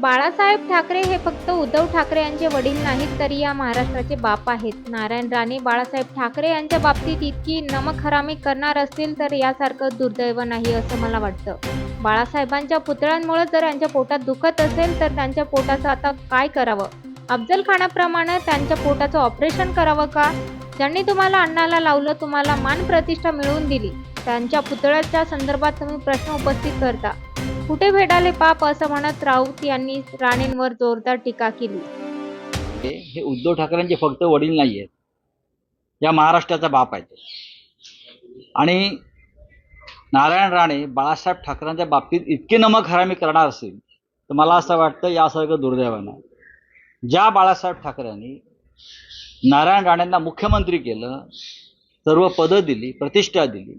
बाळासाहेब ठाकरे हे फक्त उद्धव ठाकरे यांचे वडील नाहीत तर या महाराष्ट्राचे बाप आहेत. नारायण राणे बाळासाहेब ठाकरे यांच्या बाबतीत इतकी नमखरामी करणार असतील तर यासारखं दुर्दैव नाही असं मला वाटतं. बाळासाहेबांच्या पुतळ्यांमुळे जर यांच्या पोटात दुखत असेल तर त्यांच्या पोटाचं आता काय करावं? अफजल खानाप्रमाणे त्यांच्या पोटाचं ऑपरेशन करावं का? ज्यांनी तुम्हाला अण्णाला लावलं तुम्हाला मान प्रतिष्ठा मिळवून दिली. त्यांच्या पुतळ्याच्या संदर्भात तुम्ही प्रश्न उपस्थित करता. कुठे भेटाले पाप असं म्हणत राऊत यांनी राणेंवर जोरदार टीका केली. हे उद्धव ठाकरेंचे फक्त वडील नाही आहेत या महाराष्ट्राचा बाप आहेत. आणि नारायण राणे बाळासाहेब ठाकरेंच्या बाबतीत इतके नमक हरामी करणार असेल तर मला असं वाटतं यासारखं दुर्दैवानं ज्या बाळासाहेब ठाकरेंनी नारायण राणेंना मुख्यमंत्री केलं सर्व पदं दिली प्रतिष्ठा दिली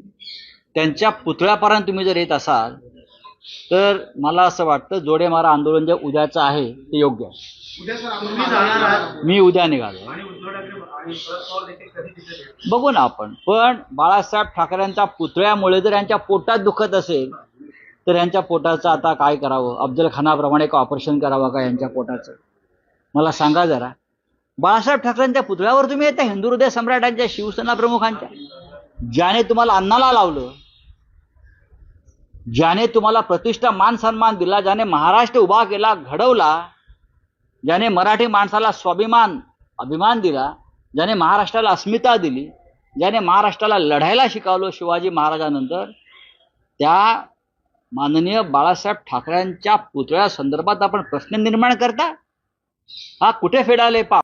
त्यांच्या पुतळ्यापर्यंत तुम्ही जर येत असाल तर मला असं वाटतं जोडे मारा आंदोलन जे उद्याचं आहे ते योग्य आहे. मी उद्या निघालो? बघू ना आपण. पण बाळासाहेब ठाकरेंच्या पुतळ्यामुळे जर यांच्या पोटात दुखत असेल तर यांच्या पोटाचं आता काय करावं? अफजल खानाप्रमाणे एक ऑपरेशन करावं का यांच्या पोटाचं? मला सांगा जरा. बाळासाहेब ठाकरेंच्या पुतळ्यावर तुम्ही येता हिंदू हृदय सम्राटांच्या शिवसेना प्रमुखांच्या? ज्याने तुम्हाला अन्नाला लावलं ज्याने तुम्हाला प्रतिष्ठा मान सन्मान दिला ज्याने महाराष्ट्र उभा केला घडवला ज्याने मराठी माणसाला स्वाभिमान अभिमान दिला ज्याने महाराष्ट्राला अस्मिता दिली ज्याने महाराष्ट्राला लढायला शिकवलं शिवाजी महाराजानंतर त्या माननीय बाळासाहेब ठाकरेंच्या पुतळ्या संदर्भात आपण प्रश्न निर्माण करता? हा कुठे फेडाले पा